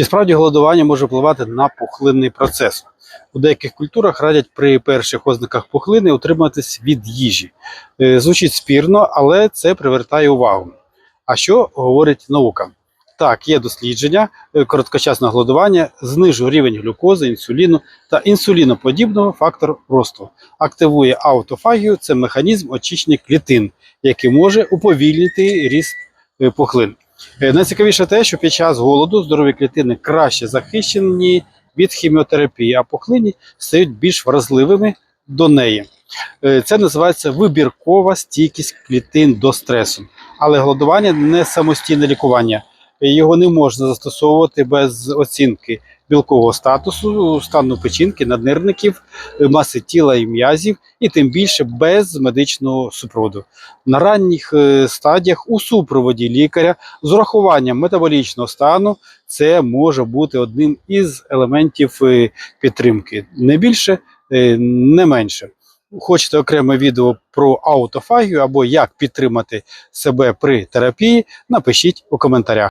Чи справді голодування може впливати на пухлинний процес? У деяких культурах радять при перших ознаках пухлини утриматись від їжі. Е, Звучить спірно, але це привертає увагу. А що говорить наука? Так, є дослідження, е, короткочасне голодування знижує рівень глюкози, інсуліну та інсуліноподібного фактору росту. Активує аутофагію це механізм очищення клітин, який може уповільнити ріст е, пухлин. Е, Найцікавіше те, що під час голоду здорові клітини краще захищені від хіміотерапії, а пухлині стають більш вразливими до неї. Е, Це називається вибіркова стійкість клітин до стресу. Але голодування не самостійне лікування. Його не можна застосовувати без оцінки білкового статусу, стану печінки, наднирників, маси тіла і м'язів, і тим більше без медичного супроводу. На ранніх е, стадіях у супроводі лікаря з урахуванням метаболічного стану це може бути одним із елементів е, підтримки. Не більше, е, не менше. Хочете окреме відео про аутофагію або як підтримати себе при терапії, напишіть у коментарях.